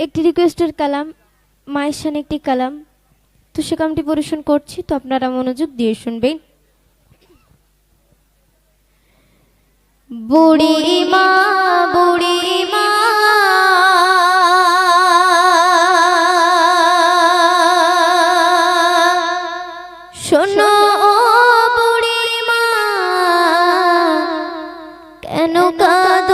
একটি রিকোয়েস্টের কালাম মায়ের সানে একটি কালাম। তো সে কামটি পরিবেশন করছি তো আপনারা মনোযোগ দিয়ে শুনবেন। বুড়ি মা বুড়ি মা শোনো বুড়ি মা কেন কাঁদো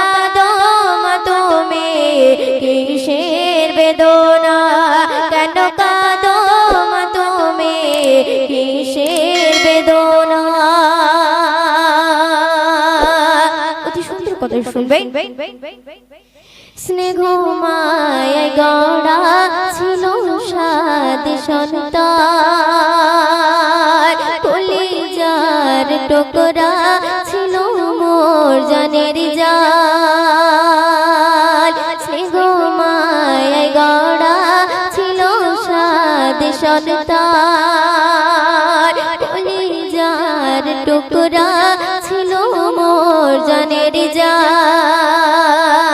কথা শুনবেন স্নেহ মায় গড়া ছিল সাদ সন্তান। কলিজার টুকরা ছিল মোর জানের জান স্নেহ মায় গড়া ছিল সাদ কলিজার টুকরা মোর জানের জান।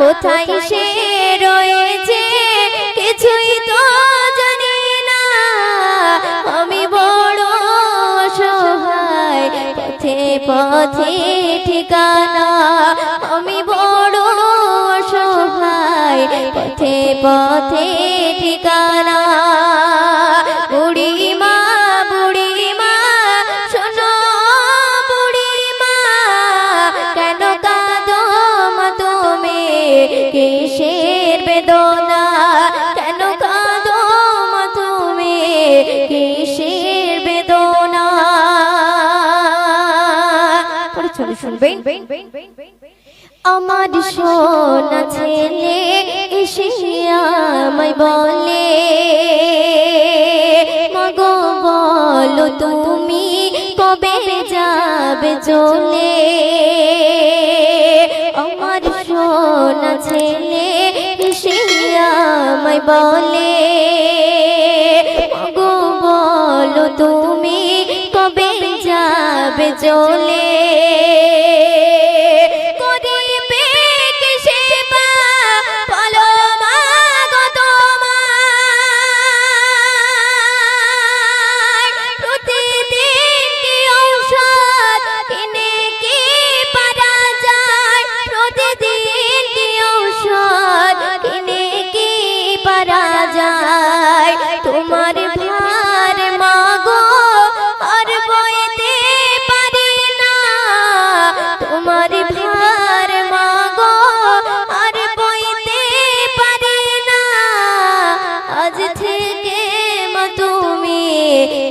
কোথায় সে রয়েছে, কিছুই তো জানি না। আমি বড় সহায় পথে পথে ঠিকানা। আমি বড় সহায় পথে পথে ঠিকানা। কিসের বেদনা, কেন কাঁদো মা তুমি? কিসের বেদনা? আমার সোনা ছেলে এসে আমায় বলে, মগো, বলো তুমি কবে যাবে চলে? আমার বলে গো বলো তুমি কবে যাবে চলে আজ থেকে মা তুমি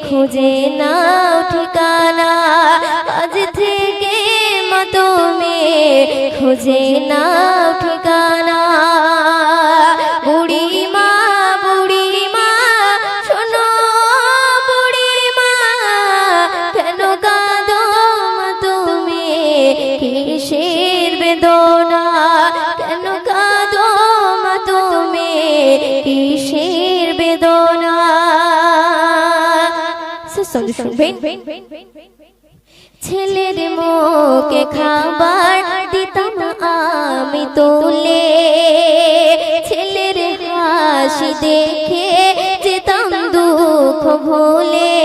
খুঁজে নাও ঠিকানা। আজ থেকে মা তুমি খুঁজে নাও ঠিকানা। বুড়ি মা শোনো মা তুমি? সঙ্গে শুনবেন ছেলের মুখে খাবার দিতাম তোলে। ছেলের হাসি দেখে যেতাম দুঃখ ভোলে।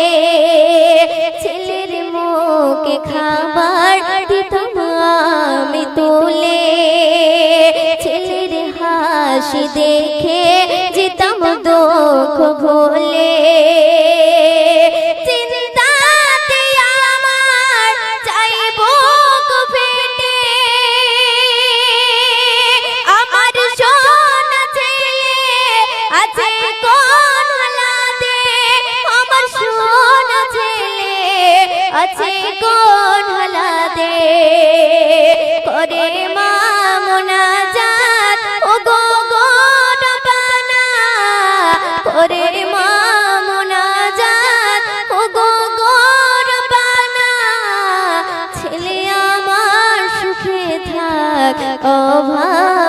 ছেলের মুখে খাবার দিতাম আমি তোলে। ছেলের হাসি দেখে যেতাম দুঃখ ভোলে। আছে কোন হালাতে? আমার সোনা ছেলে আছে কোন হালাতে? করে মা মোনাজাত। ও গো গো ডাকানা করে মা মোনাজাত। ও গো গো ডাকানা ছেলে আমার সুখে থাক, অভাব